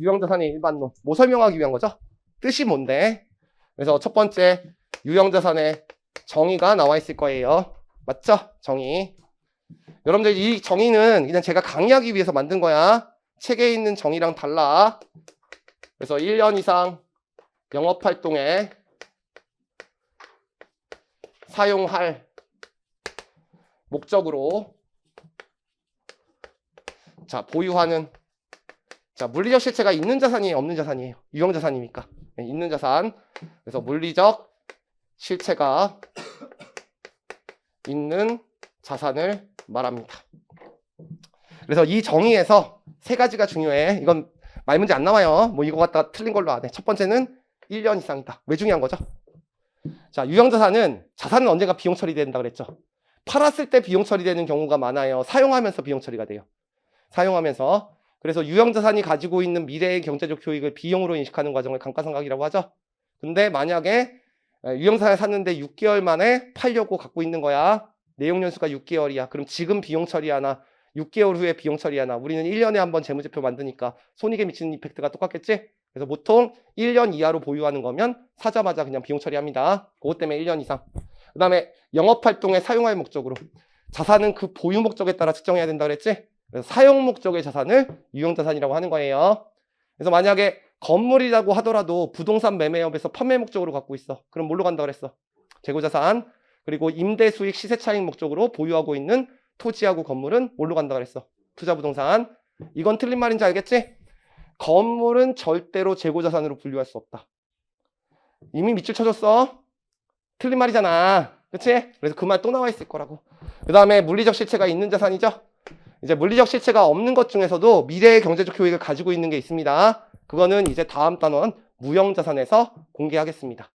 유형자산의 일반론. 뭐 설명하기 위한 거죠? 뜻이 뭔데? 그래서 첫 번째 유형자산의 정의가 나와 있을 거예요. 맞죠? 정의. 여러분들 이 정의는 그냥 제가 강의하기 위해서 만든 거야. 책에 있는 정의랑 달라. 그래서 1년 이상 영업활동에 사용할 목적으로 자 보유하는 자 물리적 실체가 있는 자산이에요? 없는 자산이에요? 유형 자산이니까? 네, 있는 자산. 그래서 물리적 실체가 있는 자산을 말합니다. 그래서 이 정의에서 세 가지가 중요해. 이건 말 문제 안 나와요. 뭐 이거 갖다가 틀린 걸로 안 해 첫 번째는 1년 이상이다. 왜 중요한 거죠? 자 유형 자산은 자산은 언젠가 비용 처리된다 그랬죠? 팔았을 때 비용 처리되는 경우가 많아요. 사용하면서 비용 처리가 돼요. 사용하면서 그래서 유형 자산이 가지고 있는 미래의 경제적 효익을 비용으로 인식하는 과정을 감가상각이라고 하죠. 근데 만약에 유형 자산을 샀는데 6개월 만에 팔려고 갖고 있는 거야. 내용 연수가 6개월이야. 그럼 지금 비용 처리하나 6개월 후에 비용 처리하나 우리는 1년에 한 번 재무제표 만드니까 손익에 미치는 이펙트가 똑같겠지? 그래서 보통 1년 이하로 보유하는 거면 사자마자 그냥 비용 처리합니다. 그것 때문에 1년 이상. 그 다음에 영업활동에 사용할 목적으로 자산은 그 보유 목적에 따라 측정해야 된다 그랬지? 그래서 사용 목적의 자산을 유형자산이라고 하는 거예요. 그래서 만약에 건물이라고 하더라도 부동산 매매업에서 판매 목적으로 갖고 있어. 그럼 뭘로 간다 그랬어? 재고자산. 그리고 임대 수익 시세 차익 목적으로 보유하고 있는 토지하고 건물은 뭘로 간다 그랬어? 투자 부동산. 이건 틀린 말인지 알겠지? 건물은 절대로 재고자산으로 분류할 수 없다. 이미 밑줄 쳐줬어. 틀린 말이잖아. 그치? 그래서 그 말 또 나와 있을 거라고. 그 다음에 물리적 실체가 있는 자산이죠? 이제 물리적 실체가 없는 것 중에서도 미래의 경제적 효익을 가지고 있는 게 있습니다. 그거는 이제 다음 단원 무형자산에서 공개하겠습니다.